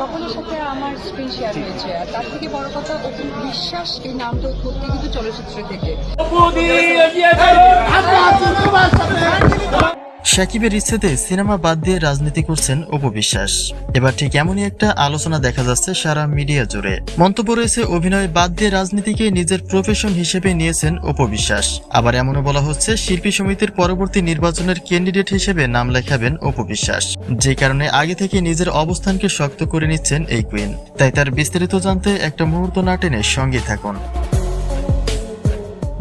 সকলের সাথে আমার স্ক্রিন শেয়ার হয়েছে। আর তার থেকে বড় কথা অপু বিশ্বাস এই নামটা উৎপত্তি কিন্তু চলচ্চিত্র থেকে। সাকিবের ইচ্ছেতে সিনেমা বাদ দিয়ে রাজনীতি করছেন অপু বিশ্বাস। এবার ঠিক এমনই একটা আলোচনা দেখা যাচ্ছে সারা মিডিয়া জুড়ে। মন্তব্য রয়েছে, অভিনয় বাদ দিয়ে রাজনীতিকে নিজের প্রফেশন হিসেবে নিয়েছেন অপু বিশ্বাস। আবার এমনও বলা হচ্ছে, শিল্পী সমিতির পরবর্তী নির্বাচনের ক্যান্ডিডেট হিসেবে নাম লেখাবেন অপু বিশ্বাস। যে কারণে আগে থেকে নিজের অবস্থানকে শক্ত করে নিচ্ছেন এই কুইন তাই তার বিস্তারিত জানতে একটা মুহূর্ত না টেনে সঙ্গে থাকুন।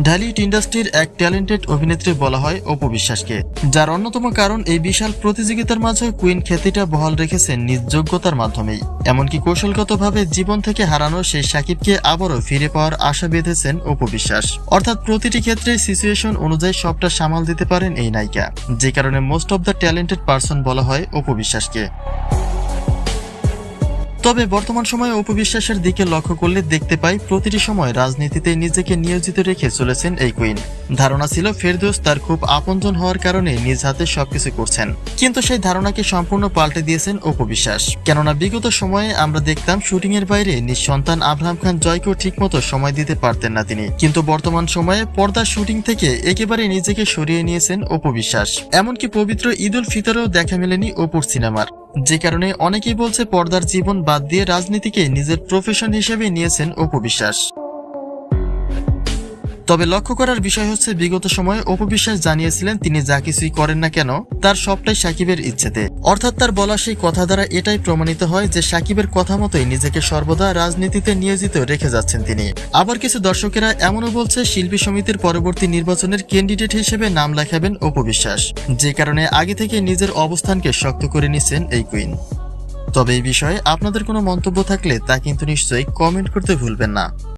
ঢালিউড ইন্ডাস্ট্রির এক ট্যালেন্টেড অভিনেত্রী বলা হয় অপু বিশ্বাসকে। যার অন্যতম কারণ এই বিশাল প্রতিযোগিতার মাঝে কুইন খ্যাতিটা বহাল রেখেছেন নিজ যোগ্যতার মাধ্যমেই। এমনকি কৌশলগতভাবে জীবন থেকে হারানো সেই সাকিবকে আবারও ফিরে পাওয়ার আশা বেঁধেছেন অপু বিশ্বাস। অর্থাৎ প্রতিটি ক্ষেত্রে সিচুয়েশন অনুযায়ী সবটা সামাল দিতে পারেন এই নায়িকা। যে কারণে most of the talented person বলা হয় অপু বিশ্বাসকে। তবে বর্তমান সময়ে উপবিশ্বাসের দিকে লক্ষ্য করলে দেখতে পাই প্রতিটি সময় রাজনীতিতে নিজেকে নিয়োজিত রেখে চলেছেন এই কুইন। ধারণা ছিল ফেরদৌস তার খুব আপনজন হওয়ার কারণে নিজ হাতে সবকিছু করছেন। কিন্তু সেই ধারণাকে সম্পূর্ণ পাল্টে দিয়েছেন উপবিশ্বাস। কেননা বিগত সময়ে আমরা দেখতাম শুটিং এর বাইরে নিজ সন্তান আব্রাহাম খান জয়কেও ঠিকমতো সময় দিতে পারতেন না তিনি। কিন্তু বর্তমান সময়ে পর্দার শুটিং থেকে একেবারে নিজেকে সরিয়ে নিয়েছেন উপবিশ্বাস। এমনকি পবিত্র ঈদ উল ফিতরেও দেখা মেলেনি অপুর সিনেমার। যে কারণে অনেকেই বলছে পর্দার জীবন বাদ দিয়ে রাজনীতিকে নিজের প্রফেশন হিসেবে নিয়েছেন অপু বিশ্বাস। তবে লক্ষ্য করার বিষয় হচ্ছে, বিগত সময়ে অপু বিশ্বাস জানিয়েছিলেন তিনি যা কিছুই করেন না কেন, তার সবটাই সাকিবের ইচ্ছেতে। অর্থাৎ তার বলা সেই কথা দ্বারা এটাই প্রমাণিত হয় যে সাকিবের কথা মতোই নিজেকে সর্বদা রাজনীতিতে নিয়োজিত রেখে যাচ্ছেন তিনি। আবার কিছু দর্শকেরা এমনও বলছে, শিল্পী সমিতির পরবর্তী নির্বাচনের ক্যান্ডিডেট হিসেবে নাম লেখাবেন অপু বিশ্বাস, যে কারণে আগে থেকে নিজের অবস্থানকে শক্ত করে নিচ্ছেন এই কুইন। তবে এই বিষয়ে আপনাদের কোনো মন্তব্য থাকলে তা কিন্তু নিশ্চয়ই কমেন্ট করতে ভুলবেন না।